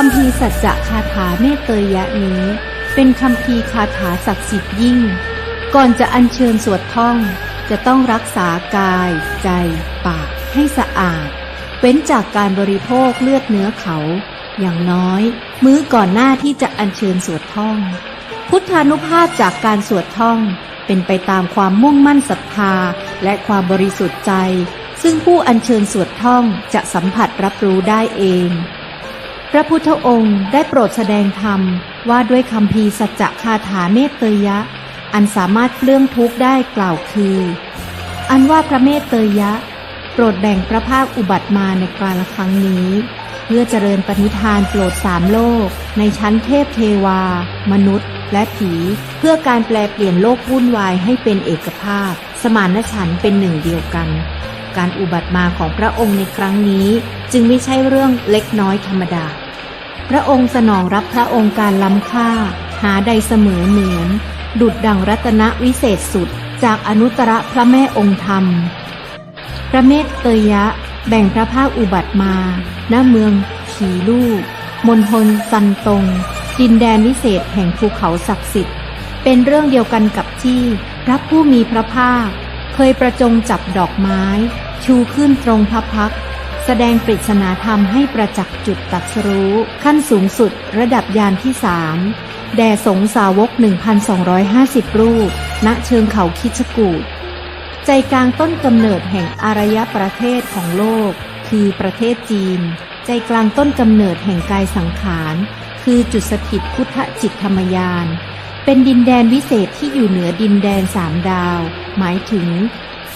คำพีสัจจะคาถาเมตเตยยะนี้ เป็นคำพีคาถาศักดิ์สิทธิ์ยิ่ง ก่อนจะอัญเชิญสวดท่อง จะต้องรักษากาย ใจ ปากให้สะอาดเว้นจากการบริโภคเลือดเนื้อเขา อย่างน้อย มื้อก่อนหน้าที่จะอัญเชิญสวดท่อง พุทธานุภาพจากการสวดท่อง เป็นไปตามความมุ่งมั่นศรัทธาและความบริสุทธิ์ใจ ซึ่งผู้อัญเชิญสวดท่องจะสัมผัสรับรู้ได้เอง พระพุทธองค์ได้โปรดแสดงธรรมว่าด้วยคำพีสัจจะคาถาเมตเตยะ อันสามารถเลื่องทุกข์ได้กล่าวคือ อันว่าพระเมตเตยะ โปรดแบ่งพระภาคอุบัติมาในกาลครั้งนี้ เพื่อเจริญปณิธานโปรดสามโลก ในชั้นเทพเทวา มนุษย์ และผี เพื่อการแปลเปลี่ยนโลกวุ่นวายให้เป็นเอกภาพ สมานฉันเป็นหนึ่งเดียวกัน การอุบัติมาของพระองค์ในครั้งนี้ จึงไม่ใช่เรื่องเล็กน้อยธรรมดา พระองค์สนองรับพระองค์การล้ำค่า หาใดเสมอเหมือน ดุดดังรัตนวิเศษสุด จากอนุตตรพระแม่องค์ธรรม พระเมตเตยะ แบ่งพระภาคอุบัติมาณเมืองขีลูกมณฑลซันตง ดินแดนวิเศษแห่งภูเขาศักดิ์สิทธิ์ เป็นเรื่องเดียวกันกับที่พระผู้มีพระภาค เคยประจงจับดอกไม้ ชูขึ้นตรงพระพัก แสดงปริศนาธรรมให้ประจักษ์จุดตัดสรู้ ขั้นสูงสุดระดับยานที่สามแด่สงสาวก 1,250 รูป ณเชิงเขาคิชกูดใจกลางต้นกำเนิดแห่งอารยประเทศของโลก คือประเทศจีน ใจกลางต้นกำเนิดแห่งกายสังขาร คือจุดสถิตพุทธจิตธรรมยาน เป็นดินแดนวิเศษที่อยู่เหนือดินแดนสามดาว หมายถึง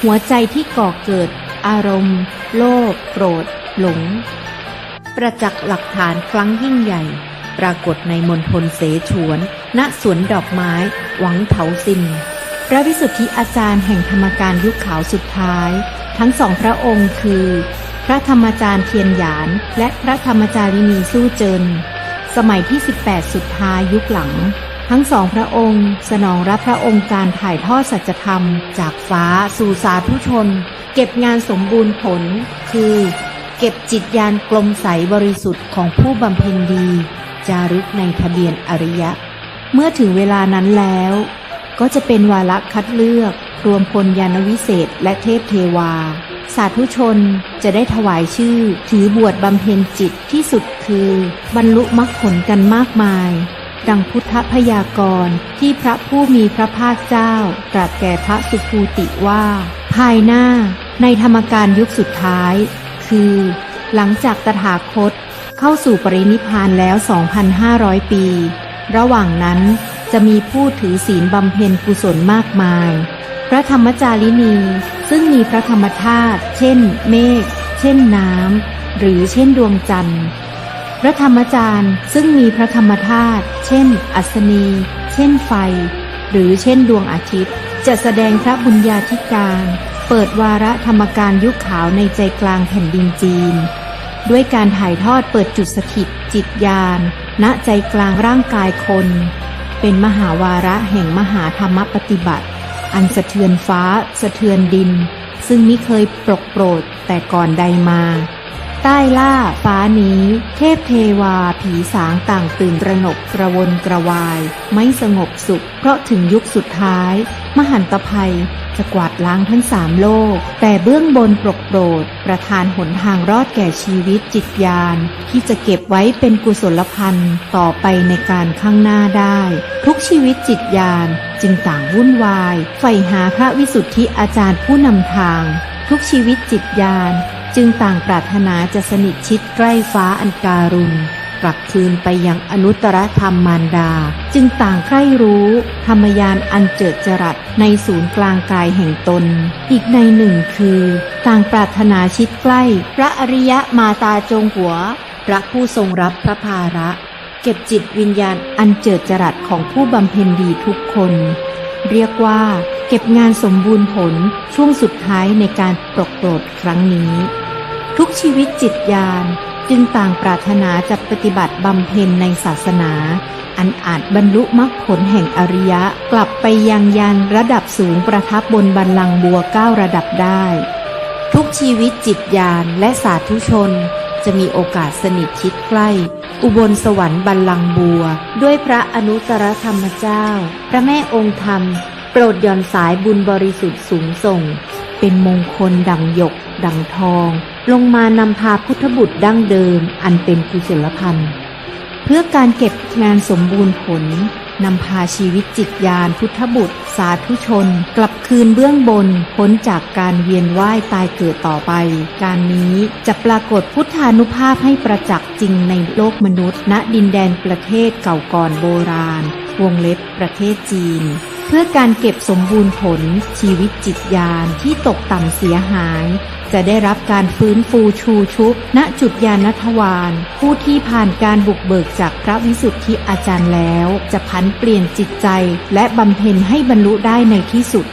หัวใจที่ก่อเกิด อารมณ์ โลภโกรธ หลง ประจักษ์หลักฐานครั้งยิ่งใหญ่ ปรากฏในมณฑลเสฉวน ณสวนดอกไม้ หวังเถาซิน พระวิสุทธิอาจารย์แห่งธรรมการยุคขาวสุดท้าย ทั้งสองพระองค์คือ พระธรรมจารย์เทียนหยาน และพระธรรมจารินีสู้เจิน สมัยที่ 18 สุดท้ายยุคหลังทั้งสองพระองค์ สนองรับพระองค์การถ่ายทอดสัจธรรม จากฟ้าสู่สาธุชน ก็บงานสมบูรณ์ผล คือ เก็บจิตยานกลมใสบริสุทธิ์ของผู้บำเพ็ญดี จารึกในทะเบียนอริยะ เมื่อถึงเวลานั้นแล้ว ก็จะเป็นวาระคัดเลือกรวมพลยานวิเศษและเทพเทวา สาธุชนจะได้ถวายชื่อ ถือบวชบำเพ็ญจิตที่สุดคือ บรรลุมรรคผลกันมากมาย ดังพุทธพยากรณ์ที่พระผู้มีพระภาคเจ้า ตรัสแก่พระสุภูติว่า ภายหน้า ในธรรมการยุคสุดท้าย คือ หลังจากตถาคตเข้าสู่ปรินิพานแล้ว 2,500 ปี ระหว่างนั้นจะมีผู้ถือศีลบำเพ็ญกุศลมากมาย พระธรรมจารินีซึ่งมีพระธรรมธาตุเช่น เมฆ เช่นน้ำ หรือเช่นดวงจันทร์ พระธรรมจารย์ซึ่งมีพระธรรมธาตุเช่น อัศนี เช่นไฟ หรือเช่นดวงอาทิตย์ จะแสดงพระบุญญาธิการ เปิดวาระธรรมการยุคขาวในใจกลางแผ่นดินจีน ด้วยการถ่ายทอดเปิดจุดสถิต จิตญาณณใจกลางร่างกายคน เป็นมหาวาระแห่งมหาธรรมปฏิบัติ อันสะเทือนฟ้า สะเทือนดิน ซึ่งมิเคยปรกโปรดแต่ก่อนใดมา ใต้ล่าฟ้านี้ เทพเทวาผีสางต่างตื่นระหนกกระวนกระวาย ไม่สงบสุข เพราะถึงยุคสุดท้าย มหันตภัยจะกวาดล้างทั้งสามโลก แต่เบื้องบนปรกโปรด ประทานหนทางรอดแก่ชีวิตจิตญาณ ที่จะเก็บไว้เป็นกุศลพันธ์ต่อไปในการข้างหน้าได้ ทุกชีวิตจิตญาณจึงต่างวุ่นวาย ใฝ่หาพระวิสุทธิอาจารย์ผู้นำทาง ทุกชีวิตจิตญาณ จึงต่างปรารถนาจะสนิทชิดใกล้ฟ้าอันการุณกลับคืนไปยังอนุตตรธรรมมารดา จึงต่างใคร่รู้ ธรรมยานอันเจิดจรัสในศูนย์กลางกายแห่งตน อีกในหนึ่งคือ ต่างปรารถนาชิดใกล้ พระอริยะมาตาจงหัว พระผู้ทรงรับพระภาระ เก็บจิตวิญญาณอันเจิดจรัสของผู้บำเพ็ญดีทุกคน เรียกว่า เก็บงานสมบูรณ์ผลช่วงสุดท้ายในการปรกโปรดครั้งนี้ ทุกชีวิตจิตญาณจึงต่างปรารถนาจะปฏิบัติบำเพ็ญในศาสนา อันอาจบรรลุมรรคผลแห่งอริยะกลับไปยังยานระดับสูงประทับบนบันลังก์บัวเก้าระดับได้ ทุกชีวิตจิตญาณและสาธุชนจะมีโอกาสสนิทชิดใกล้ อุบลสวรรค์บัลลังก์บัว ด้วยพระอนุตรธรรมเจ้า พระแม่องค์ธรรม โปรดย่อนสายบุญบริสุทธิ์สูงส่ง เป็นมงคลดังหยก ดังทอง ลงมานำพาพุทธบุตรดั้งเดิมอันเป็นกุศลพันธ์เพื่อการเก็บงานสมบูรณ์ผลนำพาชีวิตจิตญาณพุทธบุตร สาธุชน กลับคืนเบื้องบนพ้นจากการเวียนว่ายตายเกิดต่อไป การนี้จะปรากฏพุทธานุภาพให้ประจักษ์จริงในโลกมนุษย์ ณดินแดนประเทศเก่าก่อนโบราณ วงเล็บประเทศจีน เพื่อการเก็บสมบูรณ์ผลชีวิตจิตญาณที่ตกต่ำเสียหาย จะได้รับการฟื้นฟูชูชุบณจุดยานทวารผู้ที่ผ่านการบุกเบิกจากพระวิสุทธิอาจารย์แล้ว จะพันเปลี่ยนจิตใจ และบำเพ็ญให้บรรลุได้ในที่สุด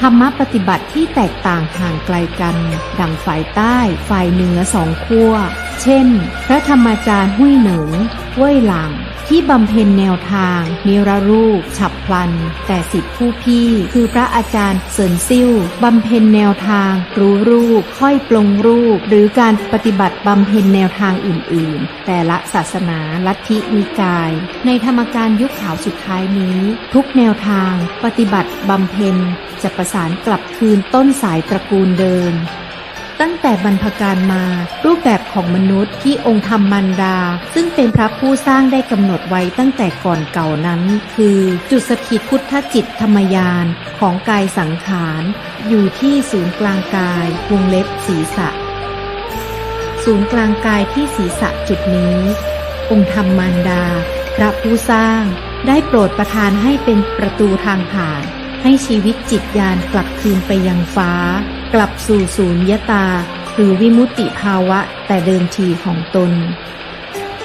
ธรรมปฏิบัติที่แตกต่างห่างไกลกัน ดังฝ่ายใต้ฝ่ายเหนือสองขั้ว เช่น พระธรรมจารย์หุ้ยเหนิงเว่ยหลัง ที่บำเพ็ญแนวทาง นิรรูป ฉับพลัน แต่สิทธิผู้พี่ คือพระอาจารย์เซินซิ่วบำเพ็ญแนวทาง รู้รูป ค่อยปลงรูป หรือการปฏิบัติบำเพ็ญแนวทางอื่น ๆ แต่ละศาสนาลัทธินิกาย ในธรรมการยุคขาวสุดท้ายนี้ ทุกแนวทาง ปฏิบัติบำเพ็ญจะประสานกลับคืนต้นสายตระกูลเดิม ตั้งแต่บรรพการมา รูปแบบของมนุษย์ที่องค์ธรรมมันดา ซึ่งเป็นพระผู้สร้างได้กำหนดไว้ตั้งแต่ก่อนเก่านั้น คือจุดสถิตพุทธจิตธรรมยานของกายสังขาร อยู่ที่ศูนย์กลางกายวงเล็บศีรษะ ศูนย์กลางกายที่ศีรษะจุดนี้ องค์ธรรมมารดา พระผู้สร้าง ได้โปรดประทานให้เป็นประตูทางผ่าน ให้ชีวิตจิตญาณกลับคืนไปยังฟ้า กลับสู่ศูนยตาหรือวิมุตติภาวะแต่เดิมทีของตน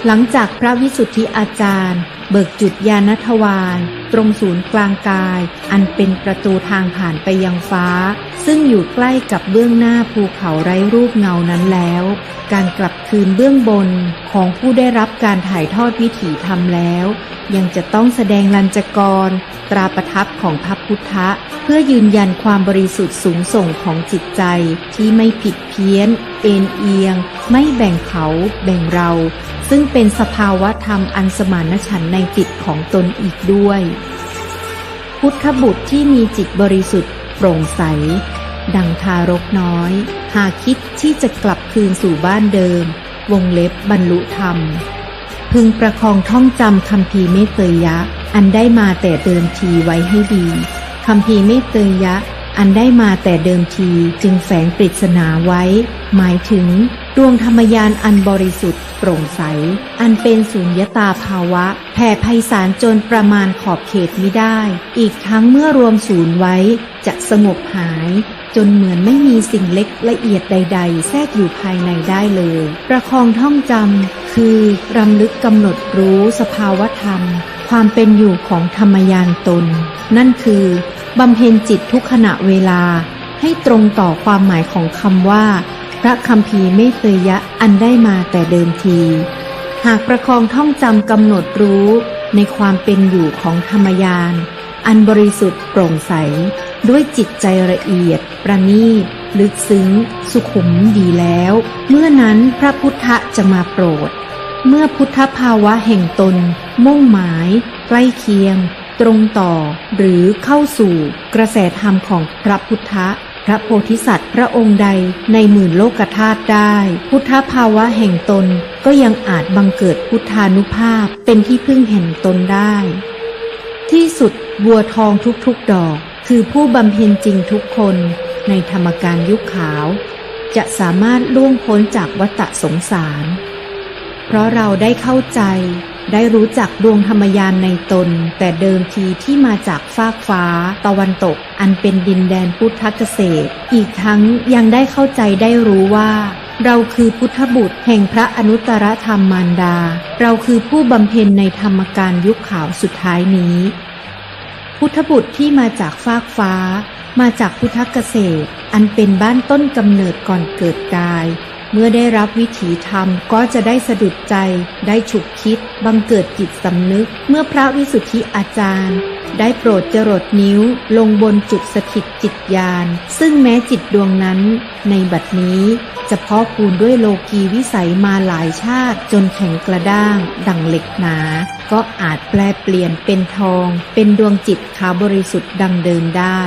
หลังจากพระวิสุทธิอาจารย์ เบิกจุดยานทวารตรงศูนย์กลางกาย อันเป็นประตูทางผ่านไปยังฟ้า ซึ่งอยู่ใกล้กับเบื้องหน้าภูเขาไร้รูปเงานั้นแล้ว การกลับคืนเบื้องบนของผู้ได้รับการถ่ายทอดวิถีธรรมแล้ว ยังจะต้องแสดงลัญจกร ตราประทับของพระพุทธะ เพื่อยืนยันความบริสุทธิ์สูงส่งของจิตใจที่ไม่ผิดเพี้ยน เอ็นเอียง ไม่แบ่งเขา แบ่งเรา ซึ่งเป็นสภาวะธรรมอันสมานฉันในจิตของตนอีกด้วย พุทธบุตรที่มีจิตบริสุทธิ์ โปร่งใส ดังทารกน้อย หากคิดที่จะกลับคืนสู่บ้านเดิม วงเล็บบรรลุธรรม พึงประคองท่องจำคำพีเมตเตยยะ อันได้มาแต่เดิมทีไว้ให้ดีคำพีเมตเตยยะอันได้มาแต่เดิมทีจึงแฝงปริศนาไว้ หมายถึงดวงธรรมยานอันบริสุทธิ์ โปร่งใส อันเป็นสุญญตาภาวะ แผ่ไพศาลจนประมาณขอบเขตมิได้ อีกทั้งเมื่อรวมศูนย์ไว้ จะสงบหาย จนเหมือนไม่มีสิ่งเล็กละเอียดใด ๆ แทรกอยู่ภายในได้เลย ประคองท่องจำคือรำลึกกำหนดรู้สภาวธรรม ความเป็นอยู่ของธรรมยานตน นั่นคือบำเพ็ญจิตทุกขณะเวลา ให้ตรงต่อความหมายของคำว่า พระคำพีไม่เคยยะอันได้มาแต่เดิมที หากประคองท่องจำกำหนดรู้ในความเป็นอยู่ของธรรมยาน อันบริสุทธิ์โปร่งใส ด้วยจิตใจละเอียด ประณีตลึกซึ้ง สุขุมดีแล้ว เมื่อนั้นพระพุทธจะมาโปรด เมื่อพุทธภาวะแห่งตน มุ่งหมาย ใกล้เคียง ตรงต่อ หรือเข้าสู่กระแสธรรมของพระพุทธ พระโพธิสัตว์พระองค์ใดในหมื่นโลกธาตุได้ พุทธภาวะแห่งตนก็ยังอาจบังเกิดพุทธานุภาพเป็นที่พึ่งแห่งตนได้ ที่สุดบัวทองทุกๆดอก คือผู้บำเพ็ญจริงทุกคนในธรรมการยุคขาว จะสามารถล่วงพ้นจากวัฏสงสาร เพราะเราได้เข้าใจ ได้รู้จักดวงธรรมยานในตน แต่เดิมทีที่มาจากฟากฟ้า ตะวันตก อันเป็นดินแดนพุทธเกษตร อีกทั้งยังได้เข้าใจได้รู้ว่าเราคือพุทธบุตรแห่งพระอนุตตรธรรมมารดา เราคือผู้บำเพ็ญในธรรมการยุคขาวสุดท้ายนี้ พุทธบุตรที่มาจากฟากฟ้า มาจากพุทธเกษตร อันเป็นบ้านต้นกำเนิดก่อนเกิดกาย เมื่อได้รับวิถีธรรมก็จะได้สะดุดใจ ได้ฉุกคิด บังเกิดจิตสำนึก เมื่อพระวิสุทธิอาจารย์ ได้โปรดจรดนิ้ว ลงบนจุดสถิตจิตญาณซึ่งแม้จิตดวงนั้น ในบัดนี้จะเพาะคูณด้วยโลกีวิสัยมาหลายชาติ จนแข็งกระด้าง ดังเหล็กหนา ก็อาจแปลเปลี่ยนเป็นทอง เป็นดวงจิตขาวบริสุทธิ์ดังเดิมได้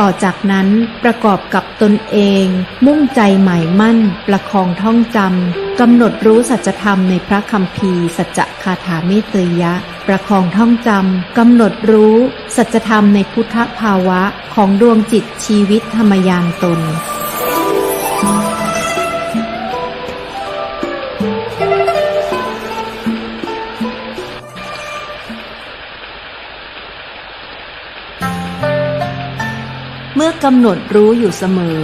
ต่อจากนั้นประกอบกับตนเอง มุ่งใจหมายมั่น ประคองท่องจำกำหนดรู้สัจธรรมในพระคัมภีร์สัจคาถาเมตเตยะ ประคองท่องจำกำหนดรู้ สัจธรรมในพุทธภาวะของดวงจิตชีวิตธรรมยานตน กำหนดรู้อยู่เสมอ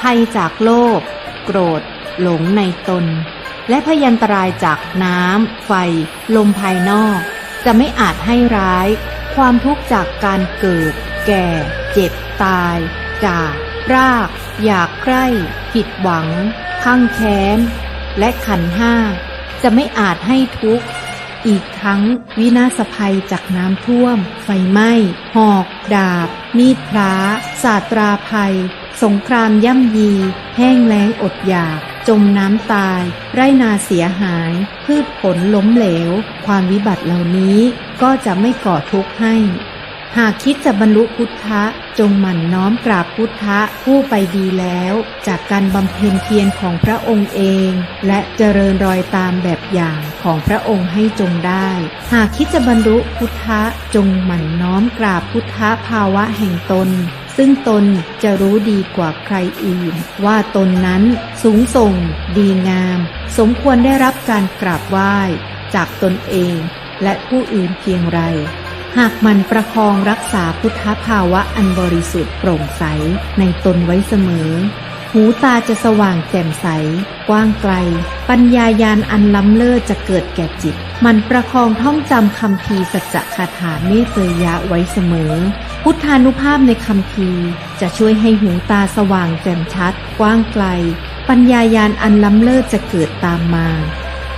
ภัยจากโลภโกรธ หลงในตน และพยันตรายจากน้ำ ไฟ ลมภายนอก จะไม่อาจให้ร้าย ความทุกข์จากการเกิด แก่ เจ็บตายจากราก อยากใคร่ผิดหวัง ข้างแค้น และขันห้า จะไม่อาจให้ทุกข์ อีกทั้งวินาศภัยจากน้ำท่วม ไฟไหม้ หอก ดาบ มีดพระศาสตราภัย สงครามย่ำยี แห้งแล้งอดอยาก จมน้ำตาย ไรนาเสียหาย พืชผลล้มเหลว ความวิบัติเหล่านี้ก็จะไม่ก่อทุกข์ให้ หากคิดจะบรรลุพุทธะ จงหมั่นน้อมกราบพุทธะผู้ไปดีแล้ว จากการบำเพ็ญเพียรของพระองค์เอง และเจริญรอยตามแบบอย่างของพระองค์ให้จงได้ หากคิดจะบรรลุพุทธะ จงหมั่นน้อมกราบพุทธะภาวะแห่งตน ซึ่งตนจะรู้ดีกว่าใครอื่น ว่าตนนั้นสูงส่ง ดีงาม สมควรได้รับการกราบไหว้ จากตนเอง และผู้อื่นเพียงไร หากมันประคองรักษาพุทธภาวะอันบริสุทธิ์โปร่งใสในตนไว้เสมอ หูตาจะสว่างแจ่มใส กว้างไกล ปัญญายาณอันล้ำเลิศจะเกิดแก่จิต มันประคองท่องจำคำพีสัจคาถาเมตเตยะไว้เสมอ พุทธานุภาพในคำพีจะช่วยให้หูตาสว่างแจ่มชัด กว้างไกล ปัญญายาณอันล้ำเลิศจะเกิดตามมา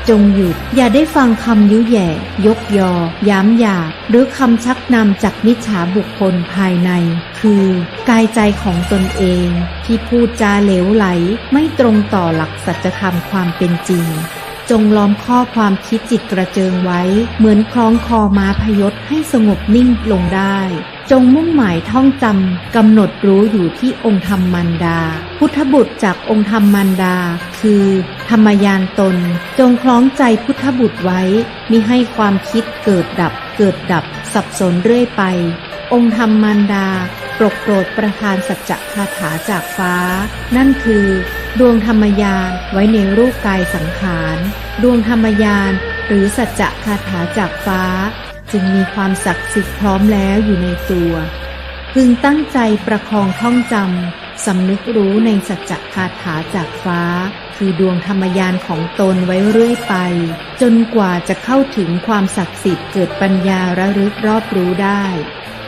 จงหยุด อย่าได้ฟังคำยุแย่ ยกยอ ย้ำหยาบหรือคำชักนำจากมิจฉาบุคคลภายใน คือ กายใจของตนเอง ที่พูดจาเหลวไหล ไม่ตรงต่อหลักสัจธรรมความเป็นจริง จงล้อมข้อความคิดจิตกระเจิงไว้ เหมือนคล้องคอม้าพยศให้สงบนิ่งลงได้ จงมุ่งหมายท่องจำกำหนดรู้อยู่ที่องค์ธรรมมันดา พุทธบุตรจากองค์ธรรมมันดา คือ ธรรมยานตน จงคล้องใจพุทธบุตรไว้มิให้ความคิดเกิดดับ เกิดดับ สับสนเรื่อยไป องค์ธรรมมันดาโปรดโปรดประทานสัจจคาถาจากฟ้า นั่นคือ ดวงธรรมยานไว้ในรูปกายสังขาร ดวงธรรมยานหรือสัจจะคาถาจากฟ้า จึงมีความศักดิ์สิทธิ์พร้อมแล้วอยู่ในตัว พึงตั้งใจประคองท่องจำสำนึกรู้ในสัจจะคาถาจากฟ้า คือดวงธรรมยานของตนไว้เรื่อยไป จนกว่าจะเข้าถึงความศักดิ์สิทธิ์เกิดปัญญาระลึกรอบรู้ได้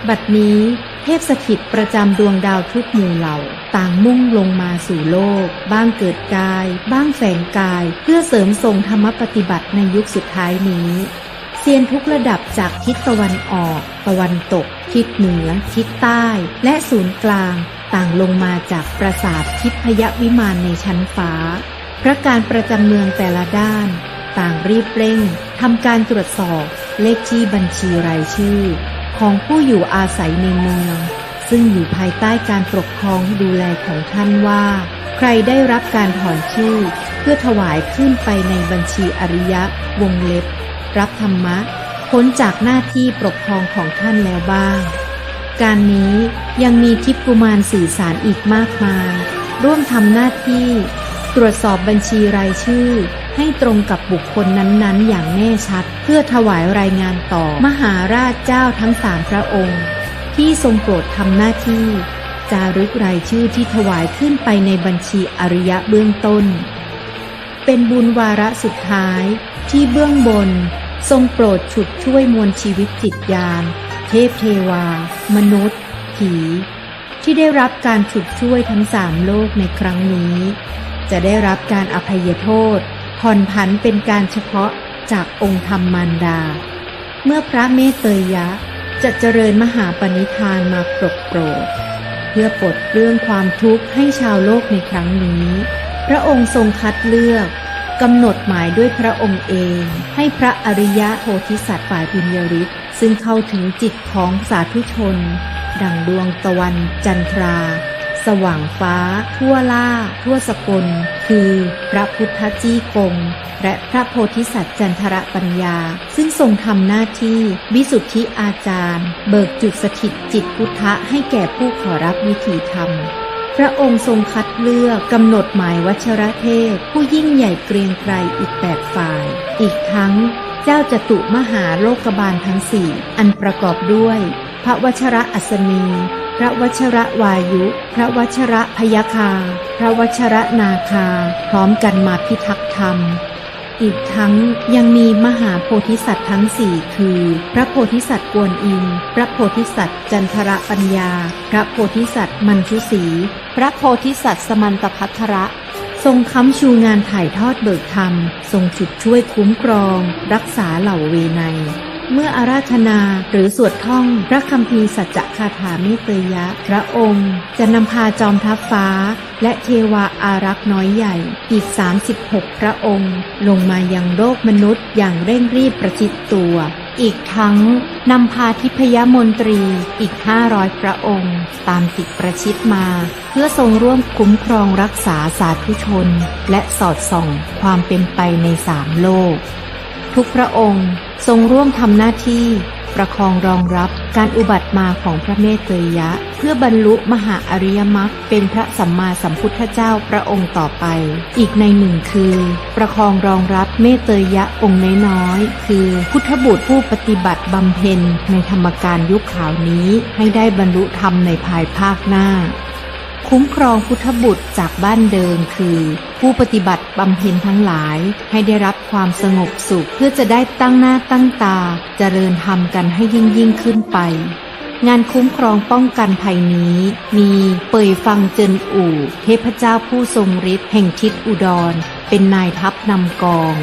บัดนี้ เทพสถิตประจำดวงดาวทุกหมู่เหล่า ต่างมุ่งลงมาสู่โลก บ้างเกิดกาย บ้างแฝงกาย เพื่อเสริมส่งธรรมปฏิบัติในยุคสุดท้ายนี้เซียนทุกระดับจากทิศตะวันออก ตะวันตก ทิศเหนือ ทิศใต้ และศูนย์กลาง ต่างลงมาจากปราสาททิพยวิมานในชั้นฟ้า พระการประจำเมืองแต่ละด้าน ต่างรีบเร่งทำการตรวจสอบเลขที่บัญชีรายชื่อ ของผู้อยู่อาศัยในเมือง ซึ่งอยู่ภายใต้การปกครองดูแลของท่านว่า ใครได้รับการถอนชื่อ เพื่อถวายขึ้นไปในบัญชีอริยะวงเล็บ รับธรรมะพ้นจากหน้าที่ปกครองของท่านแล้วบ้าง การนี้ยังมีทิพกุมารสื่อสารอีกมากมาย ร่วมทำหน้าที่ ตรวจสอบบัญชีรายชื่อ ให้ตรงกับบุคคลนั้นๆ อย่างแน่ชัด เพื่อถวายรายงานต่อมหาราชเจ้าทั้งสามพระองค์ ที่ทรงโปรดทำหน้าที่ จารึกรายชื่อที่ถวายขึ้นไปในบัญชีอริยะเบื้องต้น เป็นบุญวาระสุดท้ายที่เบื้องบน ทรงโปรดฉุดช่วยมวลชีวิตจิตยาน เทพเทวา มนุษย์ ผี ที่ได้รับการฉุดช่วยทั้งสามโลกในครั้งนี้ จะได้รับการอภัยโทษ ผ่อนผันเป็นการเฉพาะจากองค์ธรรมมารดา เมื่อพระเมตเตยยะจะเจริญมหาปณิธานมาปรดโปรด เพื่อปลดเรื่องความทุกข์ให้ชาวโลกในครั้งนี้ พระองค์ทรงคัดเลือกกำหนดหมายด้วยพระองค์เอง ให้พระอริยะโพธิสัตว์ฝ่ายบุญยริศซึ่งเข้าถึงจิตของสาธุชน ดังดวงตะวันจันทรา สว่างฟ้า ทั่วล่า ทั่วสกล คือพระพุทธจี้กง และพระโพธิสัตว์จันทรปัญญา ซึ่งทรงทำหน้าที่ วิสุทธิอาจารย์ เบิกจุดสถิตจิตพุทธะให้แก่ผู้ขอรับวิถีธรรมพระองค์ทรงคัดเลือกกำหนดหมายวัชรเทพ ผู้ยิ่งใหญ่เกรียงไกรอีกแปดฝ่าย อีกทั้ง เจ้าจตุมหาโลกบาลทั้งสี่ อันประกอบด้วย พระวชระอัศนี พระวชระวายุ พระวชระพยาคา พระวชระนาคา พร้อมกันมาพิทักษ์ธรรม อีกทั้งยังมีมหาโพธิสัตว์ทั้งสี่คือ พระโพธิสัตว์กวนอิมพระโพธิสัตว์จันทระปัญญา พระโพธิสัตว์มันชุสีพระโพธิสัตว์สมันตพัทระทรงค้ำชูงานถ่ายทอดเบิกธรรม ทรงฉุดช่วยคุ้มครอง รักษาเหล่าเวไน เมื่ออาราธนาหรือสวดท่องพระคัมภีร์สัจจคาถาเมตเตยะ พระองค์ จะนำพาจอมทัพฟ้า และเทวาอารักษ์น้อยใหญ่ อีก 36 พระองค์ ลงมายังโลกมนุษย์อย่างเร่งรีบประชิดตัว อีกทั้งนำพาทิพยมนตรีอีก 500 พระองค์ ตามติดประชิดมา เพื่อทรงร่วมคุ้มครองรักษาสาธุชน และสอดส่องความเป็นไปในสามโลกทุกพระองค์ ทรงร่วมทำหน้าที่ประคองรองรับการอุบัติมาของพระเมตเตยะ เพื่อบรรลุมหาอริยมรรคเป็นพระสัมมาสัมพุทธเจ้าพระองค์ต่อไป อีกในหนึ่งคือ ประคองรองรับเมตเตยยะองค์น้อยๆคือพุทธบุตรผู้ปฏิบัติบำเพ็ญในธรรมการยุคขาวนี้ให้ได้บรรลุธรรมในภายภาคหน้า คุ้มครองพุทธบุตรจากบ้านเดิมคือ ผู้ปฏิบัติบำเพ็ญทั้งหลายให้ได้รับความสงบสุข เพื่อจะได้ตั้งหน้าตั้งตาเจริญธรรมกันให้ยิ่งยิ่งขึ้นไป งานคุ้มครองป้องกันภัยนี้ มีเปยฟังเจินอู่ เทพเจ้าผู้ทรงฤทธิ์แห่งทิศอุดร เป็นนายทัพนำกอง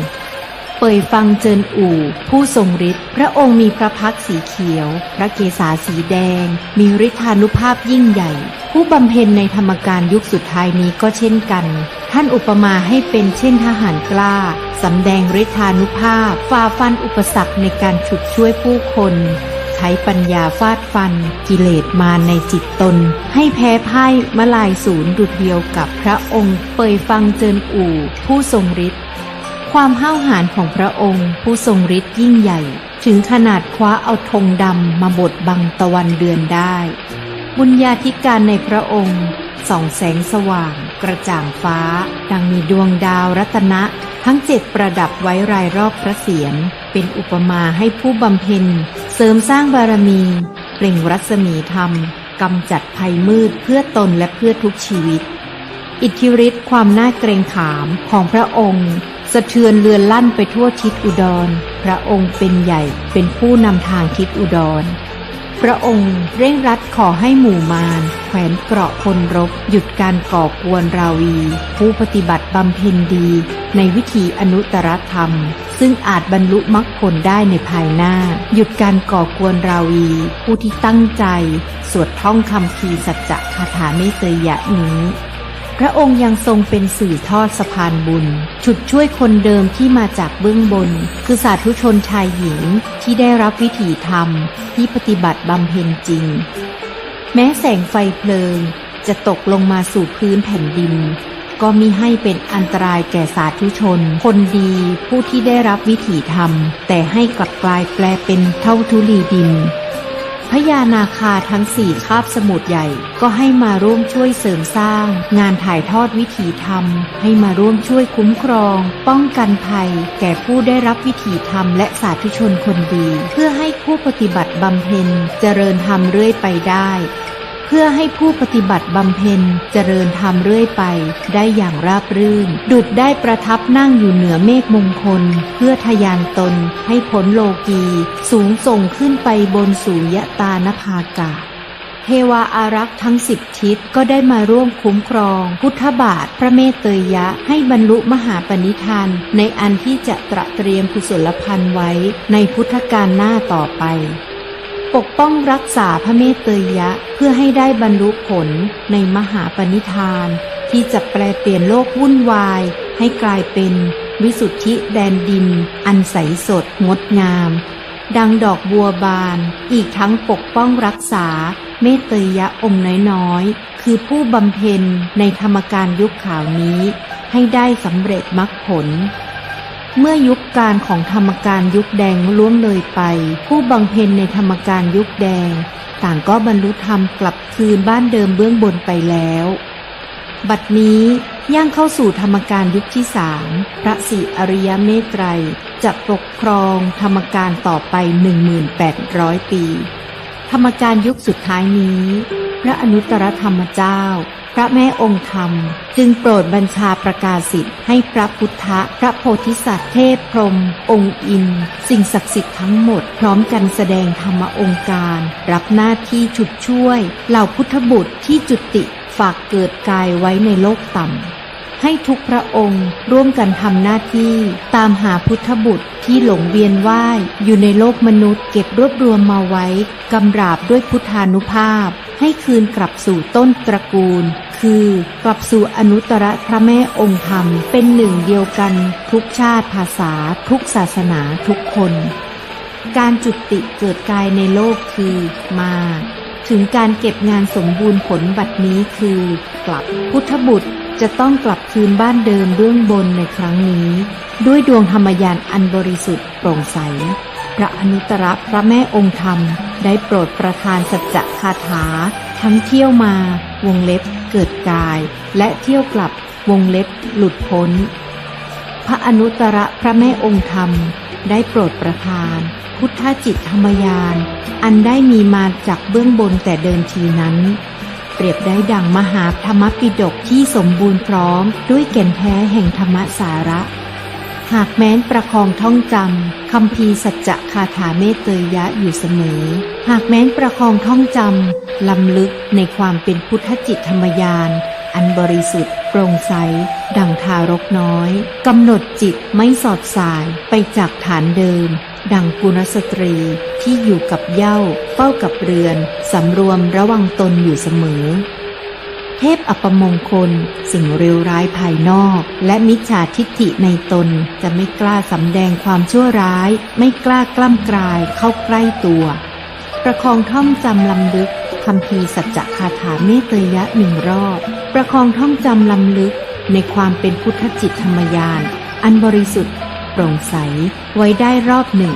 เปยฟังเจินอู่ ผู้ทรงฤทธิ์พระองค์มีพระพักสีเขียว พระเกศาสีแดง มีฤทธานุภาพยิ่งใหญ่ ผู้บำเพ็ญในธรรมการยุคสุดท้ายนี้ก็เช่นกัน ท่านอุปมาให้เป็นเช่นทหารกล้าสำแดงฤทธานุภาพฝ่าฟันอุปสรรคในการฉุดช่วยผู้คน ใช้ปัญญาฟาดฟัน กิเลสมาในจิตตน ให้แพ้พ่ายมาลายศูนย์ดุดเดียวกับพระองค์ เปยฟังเจินอู่ ผู้ทรงฤทธิ์ ความห้าวหาญของพระองค์ผู้ทรงฤทธิ์ยิ่งใหญ่ ถึงขนาดคว้าเอาธงดำมาบดบังตะวันเดือนได้ บุญญาธิการในพระองค์ส่องแสงสว่าง กระจ่างฟ้า ดังมีดวงดาวรัตนะทั้งเจ็ดประดับไว้รายรอบพระเศียรเป็นอุปมาให้ผู้บำเพ็ญ เสริมสร้างบารมี เปล่งรัศมีธรรมกำจัดภัยมืดเพื่อตนและเพื่อทุกชีวิต อิทธิฤทธิ์ความน่าเกรงขามของพระองค์ สะเทือนเลือนลั่นไปทั่วทิศอุดร พระองค์เป็นใหญ่เป็นผู้นำทางทิศอุดร พระองค์เร่งรัดขอให้หมู่มารแขวนเกราะพลรบ หยุดการก่อกวนราวี ผู้ปฏิบัติบำเพ็ญดี ในวิถีอนุตตรธรรม ซึ่งอาจบรรลุมรรคผลได้ในภายหน้า หยุดการก่อกวนราวี ผู้ที่ตั้งใจ สวดท่องคำพีสัจจะคาถาเมตเตยะนี้ ระองค์ยังทรงเป็นสื่อทอดสะพานบุญ ฉุดช่วยคนเดิมที่มาจากเบื้องบน คือสาธุชนชายหญิงที่ได้รับวิถีธรรมที่ปฏิบัติบำเพ็ญจริง แม้แสงไฟเพลิง จะตกลงมาสู่พื้นแผ่นดิน ก็มิให้เป็นอันตรายแก่สาธุชน คนดีผู้ที่ได้รับวิถีธรรม แต่ให้กลับกลายแปลเป็นเท่าทุลีดิน พญานาคาทั้งสี่คาบสมุทรใหญ่ ก็ให้มาร่วมช่วยเสริมสร้าง งานถ่ายทอดวิถีธรรม ให้มาร่วมช่วยคุ้มครอง ป้องกันภัย แก่ผู้ได้รับวิถีธรรมและสาธุชนคนดี เพื่อให้ผู้ปฏิบัติบำเพ็ญเจริญธรรมเรื่อยไปได้ พื่อให้ผู้ปฏิบัติบำเพ็ญเจริญธรรมเรื่อยไป ได้อย่างราบรื่น ดุดได้ประทับนั่งอยู่เหนือเมฆมงคล เพื่อทะยานตนให้พ้นโลกี สูงส่งขึ้นไปบนสุญญตานภากาศเทวาอารักษ์ทั้งสิบทิศก็ได้มาร่วมคุ้มครอง พุทธบาทพระเมตเตยยะให้บรรลุมหาปณิธาน ในอันที่จะตระเตรียมกุศลพันธ์ไว้ในพุทธกาลหน้าต่อไป ปกป้องรักษาพระเมตเตยะเพื่อให้ได้บรรลุผลในมหาปณิธาน ที่จะแปลเปลี่ยนโลกวุ่นวาย ให้กลายเป็นวิสุทธิแดนดิน อันใสสดงดงาม ดังดอกบัวบาน อีกทั้งปกป้องรักษา เมตเตยยะองค์น้อยๆ คือผู้บำเพ็ญในธรรมการยุคข่าวนี้ ให้ได้สำเร็จมรรคผล เมื่อยุคการของธรรมการยุคแดงล่วงเลยไป ผู้บำเพ็ญในธรรมการยุคแดง ต่างก็บรรลุธรรมกลับคืนบ้านเดิมเบื้องบนไปแล้ว บัดนี้ย่างเข้าสู่ธรรมการยุคที่สามพระศรีอริยเมตไตรยจะปกครองธรรมการต่อไป 1800 ปี ธรรมการยุคสุดท้ายนี้ พระอนุตตรธรรมเจ้า พระแม่องค์ธรรม จึงโปรดบัญชาประกาศสิทธิ์ให้พระพุทธะพระโพธิสัตว์เทพพรหมองค์อิน สิ่งศักดิ์สิทธิ์ทั้งหมด พร้อมกันแสดงธรรมองค์การ รับหน้าที่ฉุดช่วย เหล่าพุทธบุตรที่จุติฝากเกิดกายไว้ในโลกต่ำให้ทุกพระองค์ร่วมกันทำหน้าที่ตามหาพุทธบุตรที่หลงเวียนว่ายอยู่ในโลกมนุษย์เก็บรวบรวมมาไว้กำราบด้วยพุทธานุภาพ ให้คืนกลับสู่ต้นตระกูล คือกลับสู่อนุตตรพระแม่องค์ธรรม เป็นหนึ่งเดียวกัน ทุกชาติภาษา ทุกศาสนาทุกคน การจุติเกิดกายในโลกคือมาถึงการเก็บงานสมบูรณ์ผลบัดนี้คือ กลับพุทธบุตรจะต้องกลับคืนบ้านเดิมเบื้องบนในครั้งนี้ ด้วยดวงธรรมยานอันบริสุทธิ์โปร่งใส พระอนุตตรพระแม่องค์ธรรม ได้โปรดประทานสัจจะคาถา ทั้งเที่ยวมาวงเล็บเกิดกาย และเที่ยวกลับวงเล็บหลุดพ้น พระอนุตตรพระแม่องค์ธรรม ได้โปรดประทาน พุทธจิตธรรมยาน อันได้มีมาจากเบื้องบนแต่เดิมทีนั้น เปรียบได้ดังมหาธรรมปิฎกที่สมบูรณ์พร้อม ด้วยแก่นแท้แห่งธรรมสาระ หากแม้นประคองท่องจำคำพีสัจจะคาถาเมตเตยยะอยู่เสมอ หากแม้นประคองท่องจำลำลึกในความเป็นพุทธจิตธรรมยานอันบริสุทธิ์โปร่งใส ดังทารกน้อยกำหนดจิตไม่สอดสายไปจากฐานเดิม ดังกุณสตรีที่อยู่กับเย้าเฝ้ากับเรือนสำรวมระวังตนอยู่เสมอ เทพอัปมงคล สิ่งเร็วร้ายภายนอก และมิจฉาทิฏฐิในตนจะไม่กล้าสำแดงความชั่วร้าย ไม่กล้ากล้ำกลายเข้าใกล้ตัว ประคองท่องจำลำลึกคำพีสัจจะคาถาเมตเตยะหนึ่งรอบ ประคองท่องจำลำลึกในความเป็นพุทธจิตธรรมยาน อันบริสุทธิ์ โปร่งใส ไว้ได้รอบหนึ่ง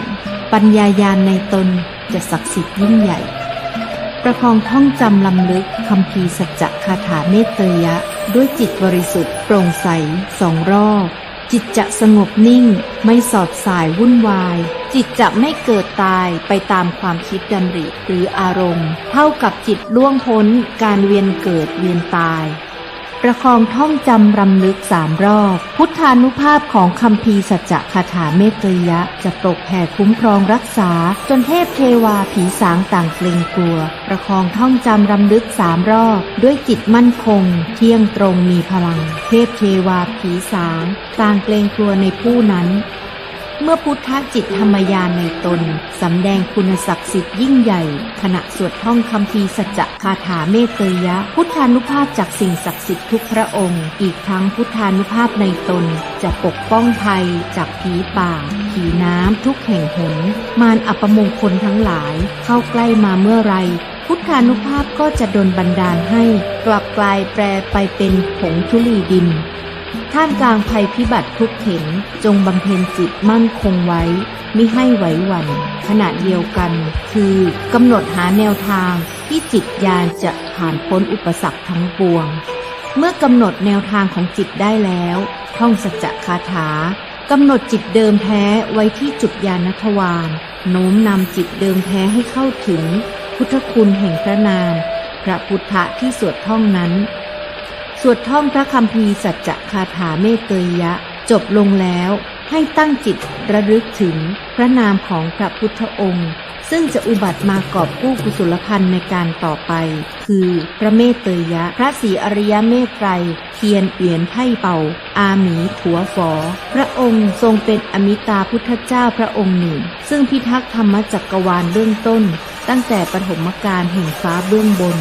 ปัญญายาณในตนจะศักดิ์สิทธิ์ยิ่งใหญ่ ประคองท่องจำลำลึกคำพีสัจจะคาถาเมตเตยะ ด้วยจิตบริสุทธิ์โปร่งใสสองรอบ จิตจะสงบนิ่ง ไม่สอดสายวุ่นวาย จิตจะไม่เกิดตายไปตามความคิดดำริหรืออารมณ์ เท่ากับจิตล่วงพ้นการเวียนเกิดเวียนตาย ประคองท่องจำรำลึกสามรอบ พุทธานุภาพของคำพีสัจจะคาถาเมตเตยะ จะปกแผ่คุ้มครองรักษา จนเทพเทวาผีสางต่างเกรงกลัว ประคองท่องจำรำลึกสามรอบ ด้วยจิตมั่นคง เที่ยงตรงมีพลัง เทพเทวาผีสางต่างเกรงกลัวในผู้นั้น เมื่อพุทธจิตธรรมยานในตน สำแดงคุณศักดิ์สิทธิ์ยิ่งใหญ่ ขณะสวดท่องคำพีสัจจะคาถาเมตเตยะ พุทธานุภาพจากสิ่งศักดิ์สิทธิ์ทุกพระองค์ อีกทั้งพุทธานุภาพในตน จะปกป้องภัยจากผีป่า ผีน้ำทุกแห่งหน มารอัปมงคลทั้งหลาย เข้าใกล้มาเมื่อไรพุทธานุภาพก็จะดลบันดาลให้ กลับกลายแปลไปเป็นผงธุลีดิน ท่ามกลางภัยพิบัติทุกเข็นจงบำเพ็ญจิตมั่นคงไว้ มิให้ไหวหวัน่นขณะเดียวกัน คือกำหนดหาแนวทางที่จิตญาณจะผ่านพ้นอุปสรรคทั้งปวง เมื่อกำหนดแนวทางของจิตได้แล้ว ท่องสัจะคาถากำหนดจิตเดิมแท้ไว้ที่จุดยานทวารโน้มนำจิตเดิมแท้ให้เข้าถึง พุทธคุณแห่งพระนามพระพุทธะที่สวดท่องนั้น วดท่องพระคำพีร์สัจจะคาถาเมตเตยยะ จบลงแล้วให้ตั้งจิตระลึกถึงพระนามของพระพุทธองค์ ซึ่งจะอุบัติมากอบกู้กุศลพันธ์ในการต่อไป คือพระเมตเตยะ พระศรีอริยเมตไตรเทียนเอียนไพ่เป่า อาหมีถัวฝอ พระองค์ทรงเป็นอมิตาพุทธเจ้าพระองค์หนึ่ง ซึ่งพิทักษ์ธรรมจักรวาลเบื้องต้น ตั้งแต่ปฐมกาลแห่งฟ้าเบื้องบน